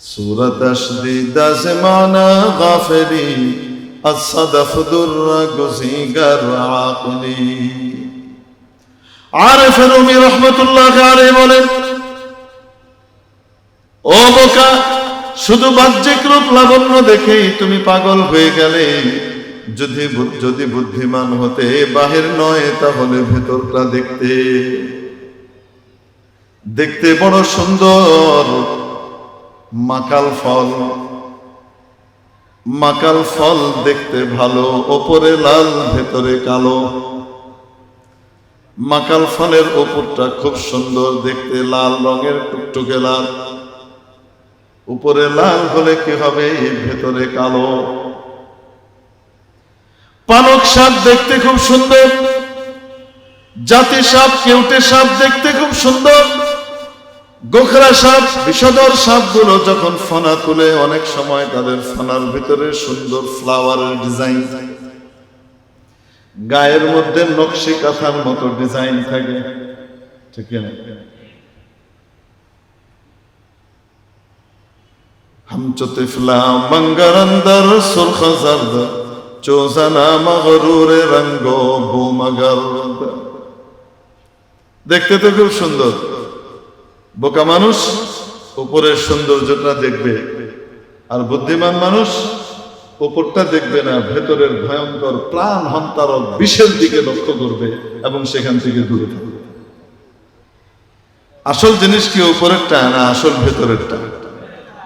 سورة تشديد زمان غافلي الصدف در گزیگر عاقلی عارف রুমি রহমতুল্লাহ আলাইহি বলেন ও বোকা শুধু বাহ্যিক রূপ লাবণ্য দেখেই তুমি পাগল হয়ে গেলে যদি বু- যদি বুদ্ধিমান হতে বাহির নয় তাহলে ভেতরটা দেখতে দেখতে বড় সুন্দর মাকাল ফল। মাকাল ফল দেখতে ভালো, ওপরে লাল, ভেতরে কালো। মাকাল ফলের ওপরটা খুব সুন্দর, দেখতে লাল রঙের, টুকটুকে লাল। উপরে লাল হলে কি হবে? ভেতরে কালো। পালক সাপ দেখতে খুব সুন্দর। জাতি সাপ, কেউটে সাপ দেখতে খুব সুন্দর। গোখরা সাপ বিষদর সাপগুলো যখন ফনা তুলে, অনেক সময় তাদের ফনার ভিতরে সুন্দর ফ্লাওয়ারের ডিজাইন গায়ের মধ্যে নকশি কাঁথার মতো ডিজাইন থাকে। ঠিক না? همچو طفلا منگر اندر سرخ زرد چوزنا مغرور رنگو بومگر দেখতে তো খুব সুন্দর। বোকা মানুষ উপরের সৌন্দর্যটা দেখবে, আর বুদ্ধিমান মানুষ উপরটা দেখবে না, ভেতরের ভয়ঙ্কর প্রাণ হন্তারক বিষের দিকে লক্ষ্য করবে এবং সেখান থেকে দূরে থাকবে। আসল জিনিস কি উপরেরটা না আসল ভেতরেরটা?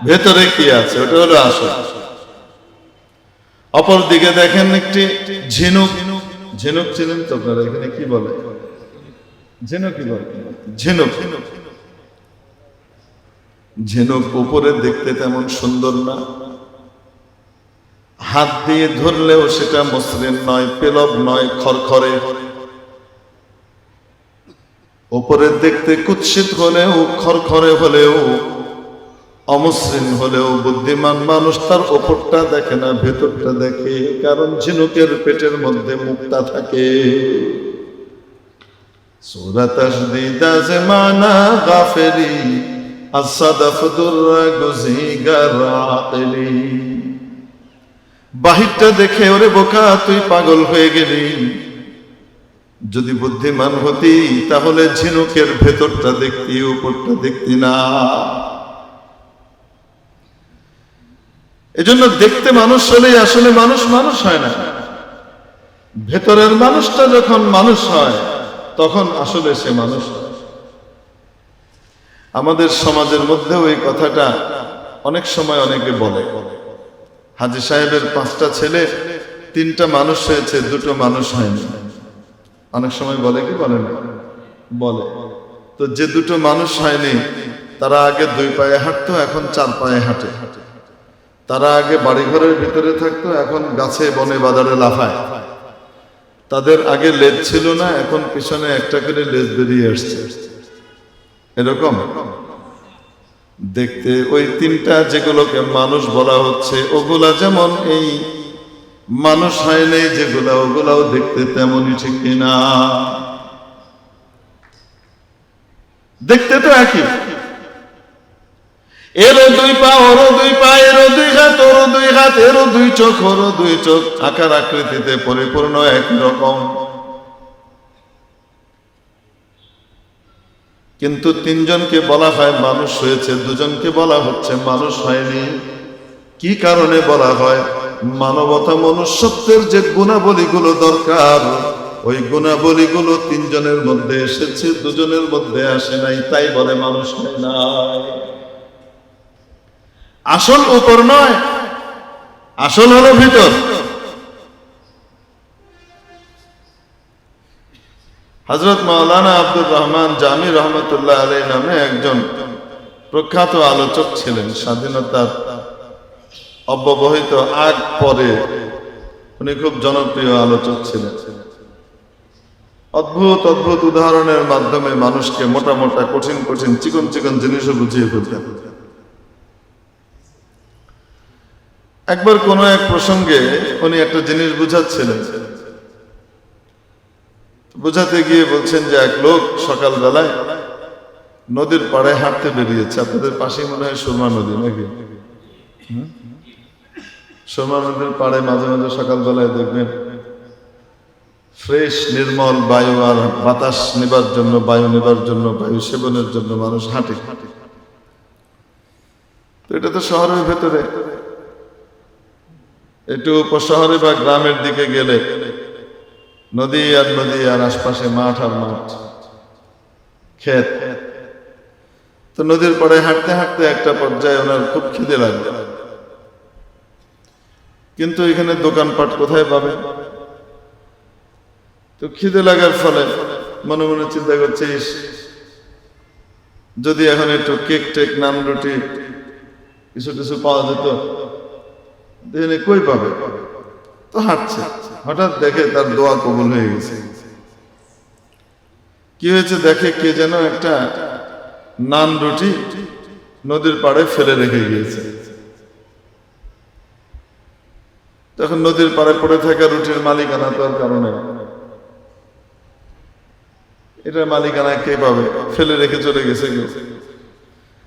ভেতরে কি আছে? ওটা হলো আসল। অপর দিকে দেখেন একটি ঝিনুক। ঝিনুক ছিলেন তো আপনারা? এখানে কি বলে? ঝিনুক কি বলে? ঝিনুক ঝিনুক। উপরে দেখতে তেমন সুন্দর না। হাত দিয়ে ধরলেও সেটা মসৃণ নয়, পেলব নয়, খরখরে। উপরে দেখতে কুৎসিত হলেও, খরখরে হলেও, অমসৃণ হলেও বুদ্ধিমান মানুষ তার ওপরটা দেখে না, ভেতরটা দেখে, কারণ ঝিনুকের পেটের মধ্যে মুক্তা থাকে। সুরাত আসদিদা জমানা গাফেরি বাহিরটা দেখে ওরে বোকা, তুই পাগল হয়ে গেলি। যদি বুদ্ধিমান হতি, তাহলে ঝিনুকের ভেতরটা দেখতি, উপরটা দেখতি না। এজন্য দেখতে মানুষ হলেই আসলে মানুষ মানুষ হয় না। ভেতরের মানুষটা যখন মানুষ হয়, তখন আসলে সে মানুষ হয়। আমাদের সমাজের মধ্যেও এই কথাটা অনেক সময় অনেকে বলে। হাজি সাহেবের পাঁচটা ছেলে, তিনটা মানুষ হয়েছে, দুটো মানুষ হয়নি। অনেক সময় বলে কি বলে না? বলে। তো যে দুটো মানুষ হয়নি, তারা আগে দুই পায়ে হাঁটতো, এখন চার পায়ে হাঁটে। তারা আগে বাড়িঘরের ভিতরে থাকতো, এখন গাছে বনে বাজারে লাফায়। তাদের আগে লেজ ছিল না, এখন পিছনে একটা করে লেজ বেরিয়ে আসছে। এরকম? দেখতে ওই তিনটা যেগুলোকে মানুষ বলা হচ্ছে, ওগুলা যেমন এই মানুষ হয় নেই যেগুলা, ওগুলাও দেখতে তেমনই ঠিক কিনা? দেখতে তো একই। এরও দুই পা, ওরও দুই পা, এরও দুই হাত, ওরও দুই হাত, এরও দুই চোখ, ওরও দুই চোখ। আকার আকৃতিতে পরিপূর্ণ একই রকম। কিন্তু তিনজনকে বলা হয় মানুষ হয়েছে, দুজনকে বলা হচ্ছে মানুষ হয়নি। কি কারণে বলা হয়? মানবতা মনুষ্যত্বের যে গুণাবলীগুলো দরকার, ওই গুণাবলীগুলো তিনজনের মধ্যে এসেছে, দুজনের মধ্যে আসে নাই, তাই বলে মানুষ হয় নাই। আসল উপর নয়, আসল হলো ভিতর। হজরত মাওলানা আব্দুর রহমান জামি রহমতুল্লাহ আলী নামে একজন প্রখ্যাত আলোচক ছিলেন। স্বাধীনতার অব্যবহিত আগ পরে উনি খুব জনপ্রিয় আলোচক ছিলেন। অদ্ভুত অদ্ভুত উদাহরণের মাধ্যমে মানুষকে মোটা মোটা, কঠিন কঠিন, চিকন চিকন জিনিসও বুঝিয়ে ফেলতেন একবার কোনো এক প্রসঙ্গে উনি একটা জিনিস বুঝাচ্ছিলেন। বুঝাতে গিয়ে বলছেন যে এক লোক সকালবেলায় নদীর পাড়ে হাঁটতে বেরিয়েছে। আপনাদের পাশেই মনে হয় সুরমা নদী নাকি? সুরমা নদীর পাড়ে মাঝে মাঝে সকালবেলায় দেখবেন ফ্রেশ, নির্মল বায়ু আর বাতাস নেবার জন্য, বায়ু নেবার জন্য, বায়ু সেবনের জন্য মানুষ হাঁটে। তো এটা তো শহরের ভেতরে। একটু উপশহরে বা গ্রামের দিকে গেলে নদী আর নদী আর আশপাশে মাঠ আর মাঠ। ক্ষেত। তো নদীর পরে হাঁটতে হাঁটতে একটা পর্যায়ে ওনার খুব খিদে লাগবে কিন্তু এখানে দোকানপাট কোথায় পাবে? তো খিদে লাগার ফলে মনে মনে চিন্তা করছিস যদি এখন একটু কেক টেক, নান রুটি, কিছু কিছু পাওয়া যেত কই পাবে? তো হাঁটছে। হঠাৎ দেখে তার দোয়া কবুল হয়ে গেছে। কি হয়েছে দেখে কে যেন একটা নান রুটি নদীর পাড়ে ফেলে রেখে গিয়েছে। তখন নদীর পাড়ে পড়ে থাকা রুটির মালিকানা তো আর কারণে এটার মালিকানা কে পাবে? ফেলে রেখে চলে গেছে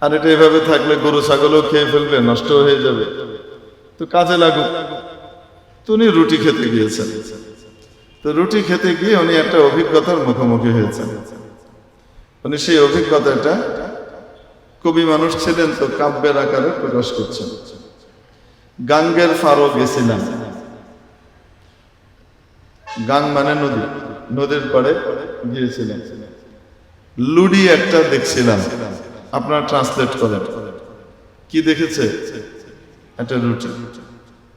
আর এটা এভাবে থাকলে গরু, ছাগলও খেয়ে ফেলবে, নষ্ট হয়ে যাবে। তো কাজে লাগুক। তো উনি রুটি খেতে গিয়েছেন। তো রুটি খেতে গিয়ে উনি একটা অভিজ্ঞতার মুখোমুখি হয়েছেন। উনি সেই অভিজ্ঞতাটা কবি মানুষ ছিলেন তো কাব্যের আকারে প্রকাশ করছেন। গাঙ্গের ফারো গেছিলাম। গাং মানে নদী। নদীর পাড়ে গিয়েছিলেন লুডি একটা দেখছিলাম। আপনারা ট্রান্সলেট করেন। কি দেখেছে? একটা রুটি।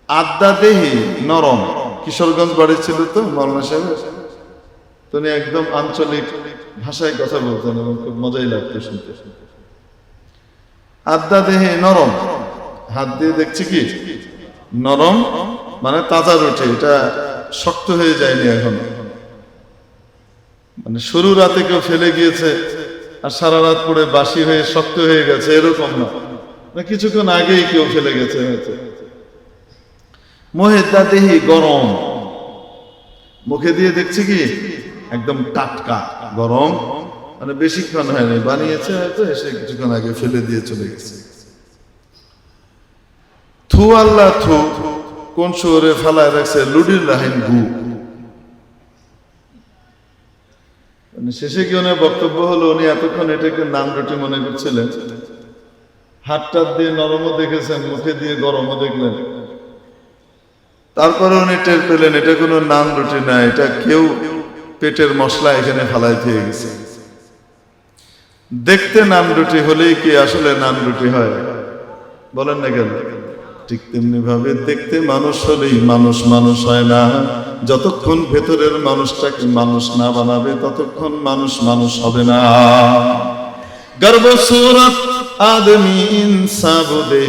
আড্ডা দেহি, নরম। কিশোরগঞ্জ বাড়ি ছিল তো মৌলানা সাহেব তো উনি একদম আঞ্চলিক ভাষায় কথা বলতেন এবং খুব মজাই লাগতো শুনতে। আড্ডা দেহে, নরম। হাত দিয়ে দেখছি কি? নরম মানে তাজা রুটি, এটা শক্ত হয়ে যায়নি এখন। মানে শুরু রাতে কেউ ফেলে গিয়েছে আর সারা রাত পরে বাসি হয়ে শক্ত হয়ে গেছে, এরকম না। না কিছুক্ষণ আগেই কেউ ফেলে গেছে হয়তো। মহেদা দেহি গরম। মুখে দিয়ে দেখছি কি? একদম টাটকা গরম। মানে বেশিক্ষণ হয়নি, বানিয়েছে হয়তো, এসে কিছুক্ষণ আগে ফেলে দিয়ে চলে গেছে। থু আল্লাহ থু, কোন শহরে ফালায় রাখছে? লুডির রাহিন গু। মানে শেষে কি ওনার বক্তব্য হলো, উনি এতক্ষণ এটাকে নাম রুটি মনে করছিলেন? হাত টাত দিয়ে নরমও দেখেছেন, মুখে দিয়ে গরমও দেখলেন। তারপরে উনি টের পেলেন, এটা কোনো নান রুটি না, এটা কেউ পেটের মশলা এখানে ফালাই দিয়ে গেছে। দেখতে নান রুটি হলেই কি আসলে নান রুটি হয়? বলেন না কেন? ঠিক তেমনি ভাবে দেখতে মানুষ হলেই মানুষ মানুষ হয় না। যতক্ষণ ভেতরের মানুষটাকে মানুষ না বানাবে, ততক্ষণ মানুষ মানুষ হবে না। গর্ব সুরত আদমি ইনসাবুদে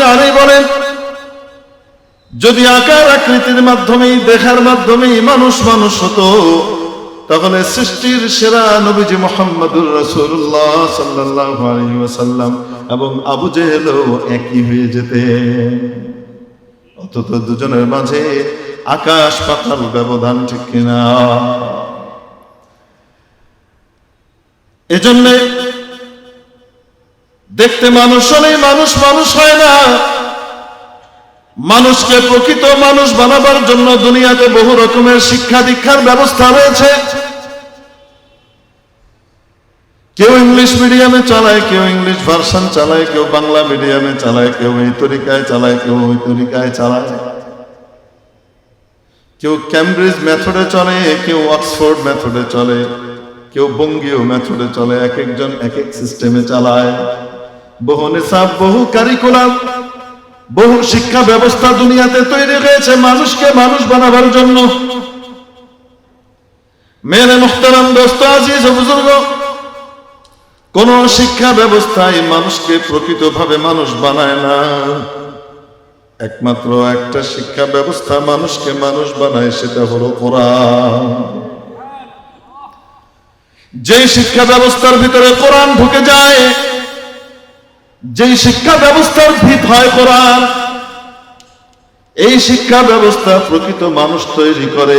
জাহলে বলেন, যদি আকার আকৃতির মাধ্যমে দেখার মাধ্যমে মানুষ মানুষ হতো, তাহলে সৃষ্টির সেরা নবীজি মোহাম্মদুর রাসূলুল্লাহ সাল্লাল্লাহু আলাইহি এবং আবু জেহেলও একই হয়ে যেতে। অথচ দুজনের মাঝে আকাশ পাতাল ব্যবধান ঠিক কিনা? এজন্য দেখতে মানুষ হলেই মানুষ মানুষ হয় না। মানুষকে প্রকৃত মানুষ বানাবার জন্য দুনিয়াতে বহু রকমের শিক্ষা দীক্ষার ব্যবস্থা রয়েছে। কেউ ইংলিশ মিডিয়ামে চালায়, কেউ ইংলিশ ভার্সন চালায়, কেউ বাংলা মিডিয়ামে চালায়, কেউ এই তরিকায় চালায়, কেউ ওই তরিকায় চালায়। কেউ ক্যামব্রিজ মেথডে চলে, কেউ অক্সফোর্ড মেথডে চলে। কেউ বঙ্গীয় মেথডে চলে এক একজন এক এক সিস্টেমে চালায়। বহু নিসাব, বহু কারিকুলাম বহু শিক্ষা ব্যবস্থা দুনিয়াতে তৈরি হয়েছে মানুষকে মানুষ বানাবার জন্য। মেরে মুখতারাম দোস্ত, আজিজ বুজুর্গ, কোন শিক্ষা ব্যবস্থায় মানুষকে প্রকৃতভাবে মানুষ বানায় না। একমাত্র একটা শিক্ষা ব্যবস্থা মানুষকে মানুষ বানায়, সেটা হলো কোরআন। যে শিক্ষা ব্যবস্থার ভিতরে কোরআন ঢুকে যায়, যেই শিক্ষা ব্যবস্থার ভিত হয় কোরআন, এই শিক্ষা ব্যবস্থা প্রকৃত মানুষ তৈরি করে,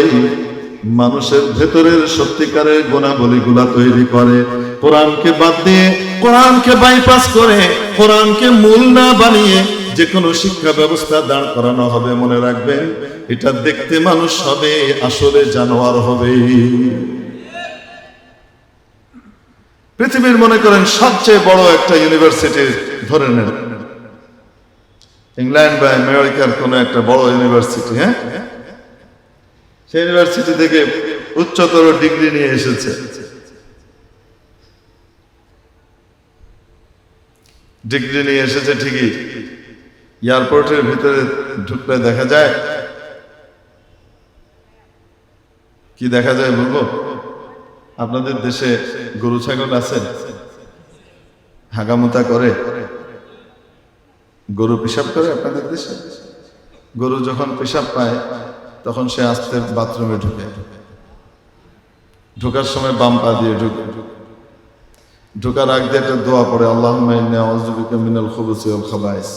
মানুষের ভেতরের সত্যিকারের গুণাবলীগুলা তৈরি করে। কোরআনকে বাদ দিয়ে, কোরআনকে বাইপাস করে, কোরআনকে মূল না বানিয়ে যে কোনো শিক্ষা ব্যবস্থা দাঁড় করানো হবে, মনে রাখবেন, এটা দেখতে মানুষ হবে, আসলে জানোয়ার হবে। পৃথিবীর মনে করেন সবচেয়ে বড় একটা ইউনিভার্সিটি ধরে নেন। ইংল্যান্ড বা আমেরিকার কোন একটা বড় ইউনিভার্সিটি হ্যাঁ? সেই ইউনিভার্সিটি থেকে উচ্চতর ডিগ্রি নিয়ে এসেছে। ডিগ্রি নিয়ে এসেছে ঠিকই। এয়ারপোর্টের ভিতরে ঢুকলে দেখা যায়। কি দেখা যায় বলব? আপনাদের দেশে গরু, ছাগল আছে হাগামুতা করে? গরু পেশাব করে আপনাদের দেশে? গরু যখন পেশাব পায়, তখন সে আস্তে বাথরুমে ঢুকে। ঢোকার সময় বাম পা দিয়ে ঢুকে। ঢোকার আগ দিয়ে একটা দোয়া পড়ে আল্লাহ মিনাল খুবুসি খাবাইস।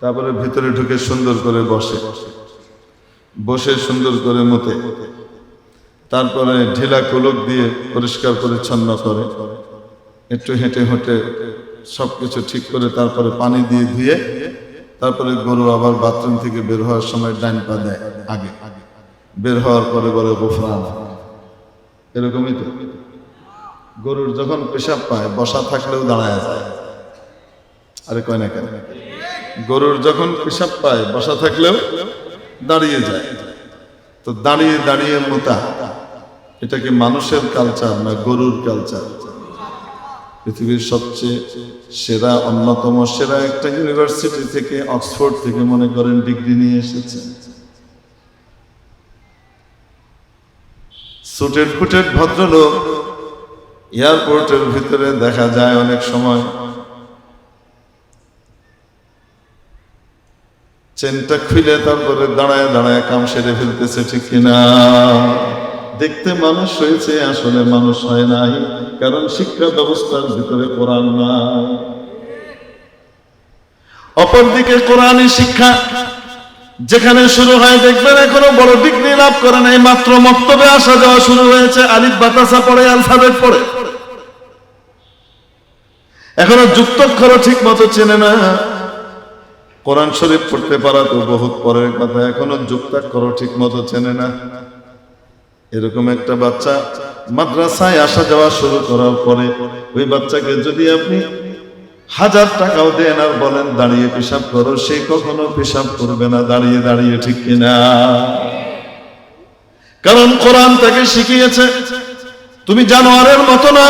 তারপরে ভিতরে ঢুকে সুন্দর করে বসে। বসে সুন্দর করে মতে। তারপরে ঢিলা কুলক দিয়ে পরিষ্কার পরিচ্ছন্ন করে, একটু হেঁটে হেঁটে সব কিছু ঠিক করে তারপরে পানি দিয়ে ধুয়ে তারপরে গরু আবার বাথরুম থেকে বের হওয়ার সময় ডাইন পা দেয় আগে, বের হওয়ার পরে বলে গোফরান। এরকমই তো। গরুর যখন পেশাব পায়, বসা থাকলেও দাঁড়ায় যায়। আরে কয় না কেন? গরুর যখন পেশাব পায়, বসা থাকলেও দাঁড়িয়ে যায়। তো দাঁড়িয়ে দাঁড়িয়ে মোতা। এটা কি মানুষের কালচার না গরুর কালচার পৃথিবীর সবচেয়ে সেরা, অন্যতম সেরা একটা ইউনিভার্সিটি থেকে অক্সফোর্ড থেকে মনে করেন ডিগ্রি নিয়ে এসেছে। সুটেড ফুটেড ভদ্রলোক এয়ারপোর্টের ভিতরে দেখা যায় অনেক সময়। চেনটা খুলে তারপরে দাঁড়ায় দাঁড়ায় কাম সেরে ফেলতেছে, ঠিক কিনা? দেখতে মানুষ হয়েছে, আসলে মানুষ হয় নাই, কারণ শিক্ষা ব্যবস্থার ভিতরে কোরআন নাই। অপরদিকে কোরআনী শিক্ষা, যেখানে শুরু হয়, দেখবেন এখনও বড় ডিগ্রি লাভ করে নাই, মাত্র মক্তবে আসা যাওয়া শুরু হয়েছে, আলিফ বাতাসা পড়ে, আলফাবেট পড়ে। এখনও যুক্তক্ষর ঠিক মতো চেনে না। কোরআন শরীফ পড়তে পারা তো বহুত পরের কথা, এখনও যুক্তাক্ষর ঠিক মতো চেনে না। এরকম একটা বাচ্চা মাদ্রাসায় আসা যাওয়া শুরু করার পরে ওই বাচ্চাকে যদি আপনি হাজার টাকাও দেন আর বলেন, দাঁড়িয়ে পেশাব করো, সে কখনো পেশাব করবে না, দাঁড়িয়ে দাঁড়িয়ে ঠিক কিনা? কারণ কোরআন তাকে শিখিয়েছে, তুমি জানোয়ারের মতো না,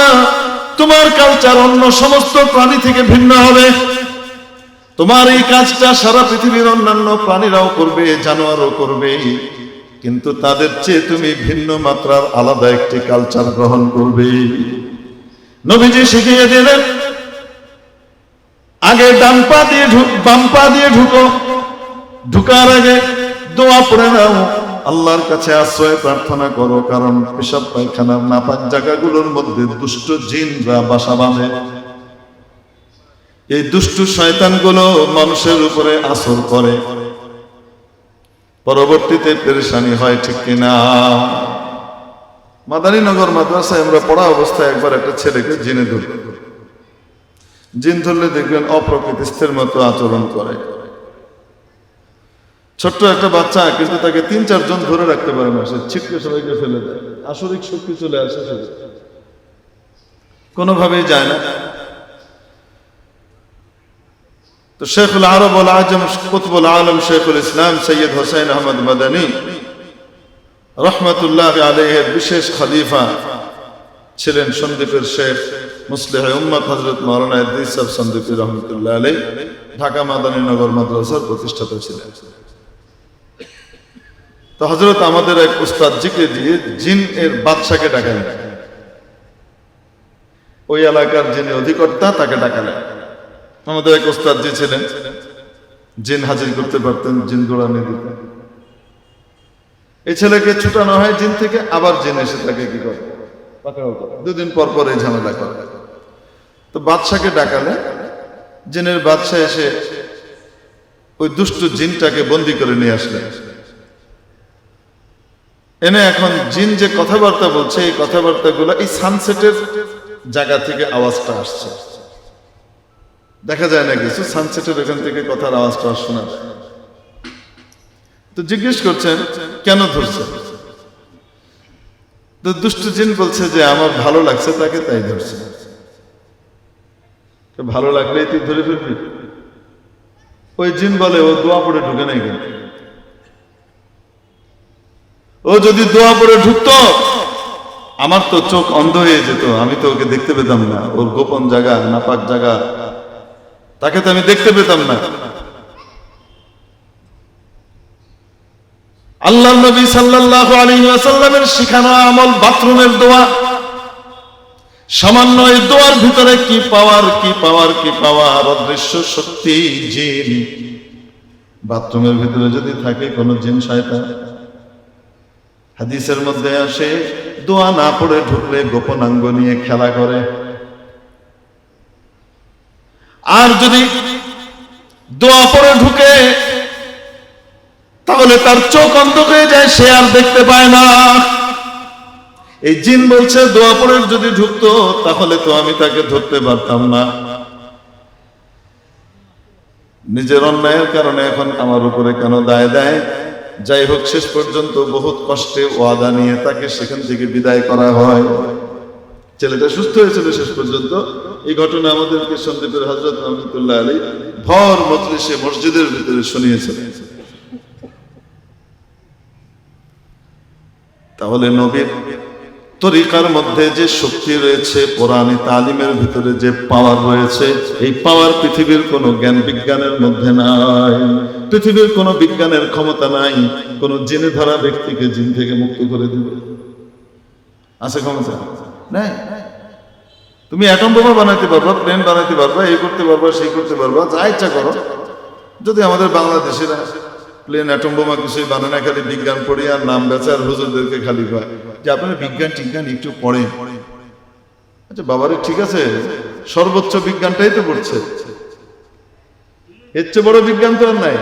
তোমার কালচার অন্য সমস্ত প্রাণী থেকে ভিন্ন হবে। তোমার এই কাজটা সারা পৃথিবীর অন্যান্য প্রাণীরাও করবে, জানোয়ারও করবে। কিন্তু তাদের চেয়ে তুমি ভিন্ন মাত্রার আলাদা একটি কালচার গ্রহণ করবে। নবীজি শিখিয়ে দিলেন, আগে ডান পা দিয়ে বাম দিয়ে ঢুকো। ঢুকার আগে দোয়া পড়ে নাও। আল্লাহর কাছে আশ্রয় প্রার্থনা করো, কারণ পেশাব পায়খানার নাপাক জায়গাগুলোর মধ্যে দুষ্ট জিনরা বাসা বাঁধে। এই দুষ্টু শয়তানগুলো মানুষের উপরে আসর করে। পরবর্তীতে পেরেশানি হয়, ঠিক কিনা? মাদারীনগর মাদ্রাসায় আমরা পড়া অবস্থায় একবার একটা ছেলেকে জিনে ধরি জিন ধরলে দেখবেন অপ্রকৃতিস্থের মতো আচরণ করে। ছোট্ট একটা বাচ্চা, কিন্তু তাকে তিন চারজন ধরে রাখতে পারে না, সে ছিটকে সবাইকে ফেলে দেয়। আসরিক শক্তি চলে আসে কোনোভাবেই যায় না। তো শেখুল আরব আল আজম কুতবুল আলম শেখুল ইসলাম সৈয়দ হোসেন আহমদ মাদানী রহমতুল্লাহ আলহের বিশেষ খলিফা ছিলেন সন্দীপের শেখ মুসলিহ উম্মত হজরত মৌলানা সন্দীপী রহমতুল্লাহ আলাই ঢাকা মাদানী নগর মাদ্রাসার প্রতিষ্ঠাতা ছিলেন। তো হজরত আমাদের এক উস্তাদ জিকে দিয়ে জিন এর বাদশাকে ডাকালেন। ওই এলাকার যিনি অধিকর্তা তাকে ডাকালেন। আমাদের এক ওস্তাদ যে ছিলেন জিন হাজির করতে পারতেন জিন দৌড়ানি দিতেন। এই ছেলেকে ছুটানো হয় জিন থেকে আবার জিন এসে তাকে কি করে? করে। দুদিন পর পর এই ঝামেলা করে। তো বাদশাকে ডাকালে জিনের বাদশাহ এসে ওই দুষ্ট জিনটাকে বন্দি করে নিয়ে আসলেন এনে এখন জিন যে কথাবার্তা বলছে এই কথাবার্তাগুলো এই সানসেটের জায়গা থেকে আওয়াজটা আসছে। দেখা যায় না কিছু সানসেটের এখান থেকে কথার আওয়াজটা শোনা যায়। তো জিজ্ঞেস করছেন, কেন ধরছে? তো দুষ্ট জিন বলছে যে, আমার ভালো লাগছে, তাকে তাই ধরছে। ভালো লাগলেই তুই ধরে ফেলবি। ওই জিন বলে, ও দোয়া পড়ে ঢুকে নাই কেন? ও যদি দোয়া পড়ে ঢুকতো, আমার তো চোখ অন্ধ হয়ে যেত, আমি তো ওকে দেখতে পেতাম না। ওর গোপন জায়গা, নাপাক জায়গা তাকে তো আমি দেখতে পেতাম না। আল্লাহ নবী আলাইহি ওয়াসাল্লামের শিখানো আমল বাথরুমের দোয়া। সামান্য এই দোয়ার ভিতরে কি পাওয়ার কি পাওয়ার কি পাওয়ার, অদৃশ্য শক্তি, জিন। বাথরুমের ভিতরে যদি থাকে কোন জিন শয়তান। হাদিসের মধ্যে আসে, দোয়া না পড়ে ঢুকলে গোপনাঙ্গ নিয়ে খেলা করে। আর যদি দোয়া পড়ে ঢুকে, তাহলে তার চোখ অন্ধ হয়ে যায়, সে আর দেখতে পায় না। এই জিন বলছে, দোয়া পড়ে যদি ঢুকতো, তাহলে তো আমি তাকে ধরতে পারতাম না। নিজের অন্যায়ের কারণে এখন আমার উপরে কেন দায় দেয়? যাই হোক, শেষ পর্যন্ত বহুত কষ্টে ওয়াদা নিয়ে তাকে সেখান থেকে বিদায় করা হয়। ছেলেটা সুস্থ হয়েছিল শেষ পর্যন্ত। এই ঘটনা আমাদেরকে সন্দীপের হজরত রহমতুল্লাহ আলী ভর মজলিসে মসজিদের ভিতরে শুনিয়েছিলেন তাহলে নবীর তরিকার মধ্যে যে শক্তি রয়েছে, কোরআনী তালিমের ভিতরে যে পাওয়ার রয়েছে, এই পাওয়ার পৃথিবীর কোনো জ্ঞান বিজ্ঞানের মধ্যে নাই, পৃথিবীর কোনো বিজ্ঞানের ক্ষমতা নাই, কোনো জেনে ধরা ব্যক্তিকে জিন থেকে মুক্ত করে দিবে। আছে ক্ষমতা? নাই? তুমি অ্যাটম বোমা বানাতে পারবা প্লেন বানাতে পারবা, এই করতে পারবা, সেই করতে পারবা, যা ইচ্ছা করো। যদি আমাদের বাংলাদেশের প্লেন অ্যাটম বোমা কিছুই বানায় না, খালি বিজ্ঞান পড়ে আর নাম বেচে আর হুজুরদেরকে খালি কয় যে আপনারা বিজ্ঞান টিজ্ঞান একটু পড়েন। আচ্ছা বাবারে, ঠিক আছে, সর্বোচ্চ বিজ্ঞানটাই তো পড়ছে। এর চেয়ে বড় বিজ্ঞান তো আর নাই।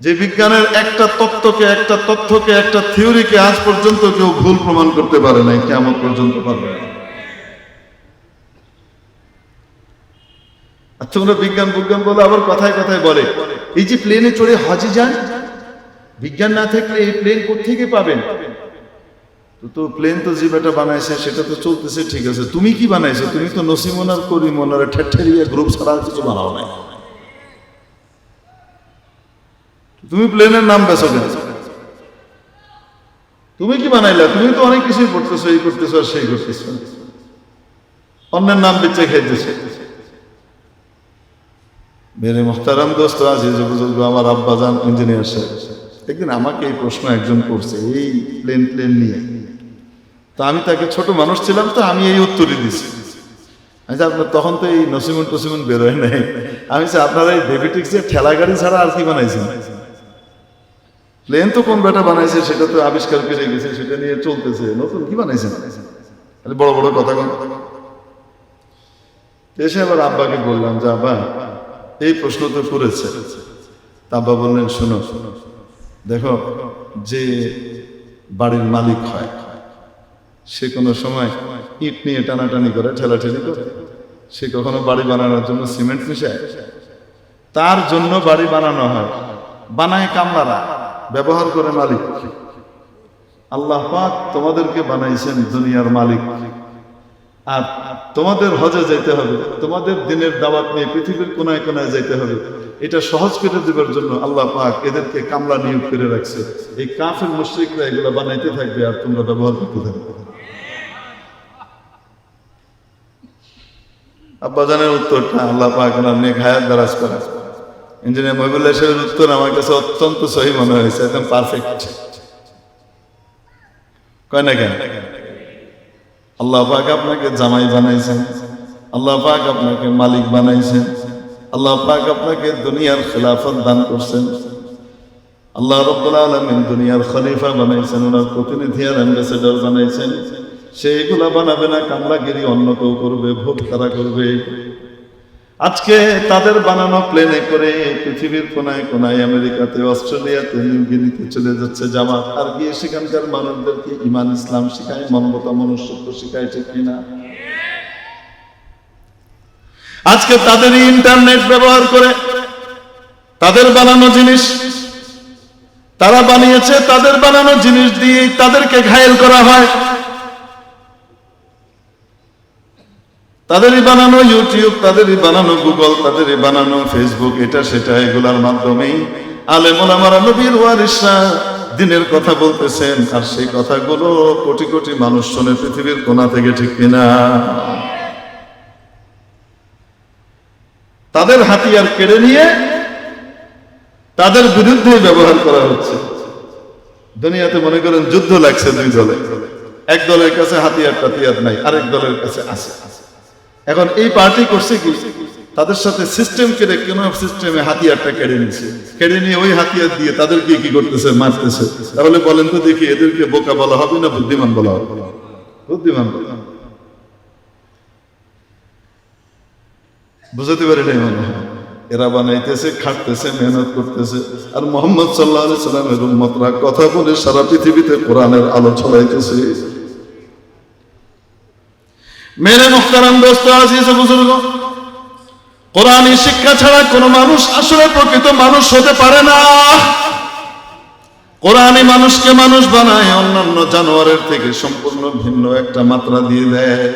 যে বিজ্ঞানের একটা তত্ত্বকে, একটা তথ্যকে, একটা থিওরিকে আজ পর্যন্ত কেউ ভুল প্রমাণ করতে পারে নাই কেমন পর্যন্ত পারবে না। তোমরা বিজ্ঞান বিজ্ঞান বলে আবার কথায় কথায় বলে। এই যে প্লেনে চড়ে হজে যান, বিজ্ঞান না থাকলে এই প্লেন কোথেকে পাবেন? তো প্লেন তো যে বেটা বানাইছে, সেটা তো চলতেছে, ঠিক আছে। তুমি কি বানাইছো? তুমি তো নসিমনার করিমনার ঠেঠেরিয়া গ্রুপ ছাড়া কিছু বানাও নাই। তুমি প্লেনের নাম বেছো কেন? তুমি কি বানাইলা? তুমি তো অনেক কিছুই করতেছো এই করতেছো আর সেই করতেছো। অন্যের নাম বেচে খাইতেছে মেরে মোহতারাম দোস্ত যে বুজুর্গ, আমার আব্বা যান ইঞ্জিনিয়ার সাহেব। একদিন আমাকে এই প্রশ্ন একজন করছে, এই প্লেন প্লেন নিয়ে। তো আমি তাকে ছোট মানুষ ছিলাম, তো আমি এই উত্তরই দিছি। আমি আপনার তখন তো এই নসিমন টসিমন বেরোয় নাই। আমি আপনারা এই ডেবিটিক্সের ঠেলা গাড়ি ছাড়া আর কি বানাইছেন? প্লেন তো কোন বেটা বানাইছে সেটা তো আবিষ্কার করে গেছে, সেটা নিয়ে চলতেছে। নতুন কি বানাইছেন? খালি বড় বড় কথা কন। এসে আবার আব্বাকে বললাম যে, আব্বা এই প্রশ্ন তো করেছে। তা আব্বা বললেন, শোনো, দেখো, যে বাড়ির মালিক হয়, সে কোনো সময় ইট নিয়ে টানাটানি করে, ঠেলাঠেলি করে। সে কখনো বাড়ি বানানোর জন্য সিমেন্ট মিশায়? তার জন্য বাড়ি বানানো হয়। বানায় কামলারা, ব্যবহার করে মালিক। আল্লাহ পাক তোমাদেরকে বানাইছেন দুনিয়ার মালিক। আর তোমাদের হজে যেতে হবে, তোমাদের দিনের দাওয়াত নিয়ে পৃথিবীর কোনায় কোনায় যেতে হবে। এটা সহজ করে দেবার জন্য আল্লাহ পাক এদেরকে কামলা নিয়োগ করে রাখছে। এই কাফের মুশ্রিকরা এগুলো বানাইতে থাকবে আর তোমরা ব্যবহার করতে থাকবে। আব্বাজানের উত্তরটা আল্লাহ পাক ওনার নেক হায়াত দারাজ করা ইঞ্জিনিয়ার মহিবুল্লাহ সাহেবের উত্তর আমার কাছে অত্যন্ত সহি মনে হয়েছে, একদম পারফেক্ট কয় না কেন? আল্লাহ পাক আপনাকে জামাই বানাইছেন, আল্লাহ পাক আপনাকে মালিক বানাইছেন, আল্লাহ পাক আপনাকে দুনিয়ার খেলাফত দান করছেন। আল্লাহ রব্বুল আলমিন দুনিয়ার খলিফা বানাইছেন, ওনার প্রতিনিধি আর অ্যাম্বাসেডর বানাইছেন। সেইগুলা বানাবে না, কামলাগিরি অন্য কেউ করবে, ভোট তারা করবে? আজকে তাদের বানানো প্লেনে করে পৃথিবীর কোনায় কোনায় আমেরিকাতে, অস্ট্রেলিয়াতে নিউগিনিতে চলে যাচ্ছে জামাত। আর গিয়ে সেখানকার মানুষদেরকে ইমান ইসলাম শিখায়, মানবতা, মনুষ্যত্ব শিখায়, ঠিক কিনা আজকে তাদেরই ইন্টারনেট ব্যবহার করে তাদের বানানো জিনিস, তারা বানিয়েছে, তাদের বানানো জিনিস দিয়ে তাদেরকে ঘায়েল করা হয়। তাদেরই বানানো ইউটিউব তাদেরই বানানো গুগল তাদেরই বানানো ফেসবুক এটা সেটা এগুলার মাধ্যমেই আলেমারা নবীর ওয়ারিসরা দিনের কথা বলতেছেন, আর সেই কথাগুলো কোটি কোটি মানুষ শোনে পৃথিবীর কোনা থেকে ঠিক কিনা? তাদের হাতিয়ার কেড়ে নিয়ে তাদের বিরুদ্ধে ব্যবহার করা হচ্ছে। দুনিয়াতে মনে করেন যুদ্ধ লাগছে দুই দলে। এক দলের কাছে হাতিয়ার টাতিয়ার নাই, আরেক দলের কাছে আছে আছে। এখন এই পার্টি করছে কি? তাদের সাথে সিস্টেম কেড়ে কোন সিস্টেমে হাতিয়ারটা কেড়ে নিছে? কেড়ে নিয়ে ওই হাতিয়ার দিয়ে তাদেরকে কি করতেছে, মারতেছে? তাহলে বলেন তো দেখি এদেরকে বোকা বলা হবে না বুদ্ধিমান বলা হবে? বুদ্ধিমান বলা। বুঝতে পারি নাই মনে? হয় এরা বানাইতেছে, খাটতেছে, মেহনত করতেছে। আর মোহাম্মদ সাল্লাহ সাল্লামের উম্মতরা কথা বলে সারা পৃথিবীতে কোরআনের আলো ছড়াইতেছে। মেরে মুখতারাম দোস্ত, আজিজ বুজুর্গ। কোরআনী শিক্ষা ছাড়া কোনো মানুষ আসলে প্রকৃত মানুষ হতে পারে না। কোরআনী মানুষকে মানুষ বানায়, অন্যান্য জানোয়ারের থেকে সম্পূর্ণ ভিন্ন একটা মাত্রা দিয়ে দেয়।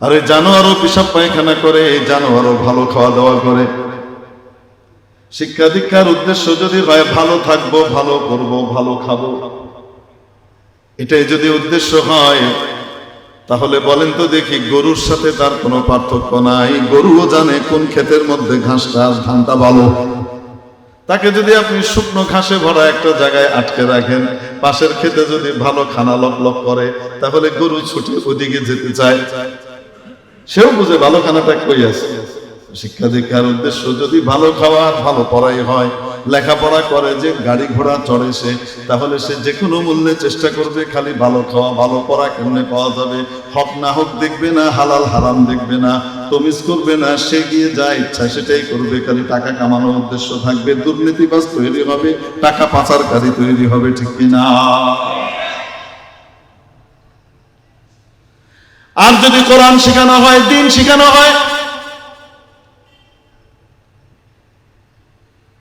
আর জানোয়ারও পিসাব পায়খানা করে, এই জানোয়ারও ভালো খাওয়া দাওয়া করে। শিক্ষা দীক্ষার উদ্দেশ্য যদি হয়, ভালো থাকব, ভালো করব, ভালো খাব। এটাই যদি উদ্দেশ্য হয়, তাহলে বলেন তো দেখি গরুর সাথে তার কোনো পার্থক্য নাই। গরুও জানে কোন ক্ষেতের মধ্যে ঘাসটা ধানটা ভালো। তাকে যদি আপনি শুকনো ঘাসে ভরা একটা জায়গায় আটকে রাখেন, পাশের ক্ষেতে যদি ভালো খানা লক লক করে, তাহলে গরু ছুটে ওদিকে যেতে চায়। সেও বুঝে ভালো খানাটা কই আছে। শিক্ষা দীক্ষার উদ্দেশ্য যদি ভালো খাওয়া ভালো পড়াই হয়, লেখাপড়া করে, যে গাড়ি ঘোড়া চড়ে সে, তাহলে সে যে কোনো মূল্যে চেষ্টা করবে খালি ভালো খাওয়া, ভালো পড়া কেমনে পাওয়া যাবে? হক না হক দেখবে না, হালাল হারাম দেখবে না, তমিজ করবে না, সে গিয়ে যা ইচ্ছা সেটাই করবে, খালি টাকা কামানোর উদ্দেশ্য থাকবে, দুর্নীতিবাজ তৈরি হবে, টাকা পাচারকারী তৈরি হবে, ঠিক কিনা আর যদি কোরআন শেখানো হয়, দিন শেখানো হয়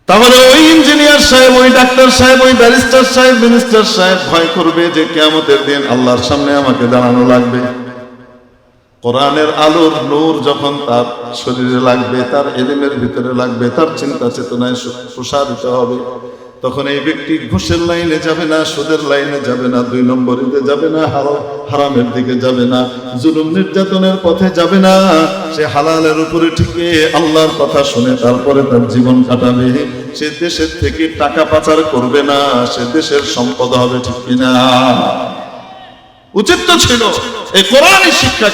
তাহলে ওই ইঞ্জিনিয়ার সাহেব, ওই ডাক্তার সাহেব, ওই ব্যারিস্টার সাহেব, মিনিস্টার সাহেব ভয় করবে যে কেমতের দিন আল্লাহর সামনে আমাকে দাঁড়ানো লাগবে। কোরআনের আলোর নূর যখন তার শরীরে লাগবে, তার এলিমের ভিতরে লাগবে, তার চিন্তা চেতনায় প্রসারিত হবে। তখন এই ব্যক্তি ঘুষের লাইনে যাবে না, সুদের লাইনে যাবে না, দুই নম্বরিতে যাবে না হারামের দিকে যাবে না, জুলুম নির্যাতনের পথে যাবে না। সে হালালের উপরে ঠিকে আল্লাহর কথা শুনে তারপরে তার জীবন কাটাবে। সে দেশের থেকে টাকা পাচার করবে না, সে দেশের সম্পদ হবে ঠিক কিনা। উচিত তো ছিল এই কোরআনই শিক্ষাকে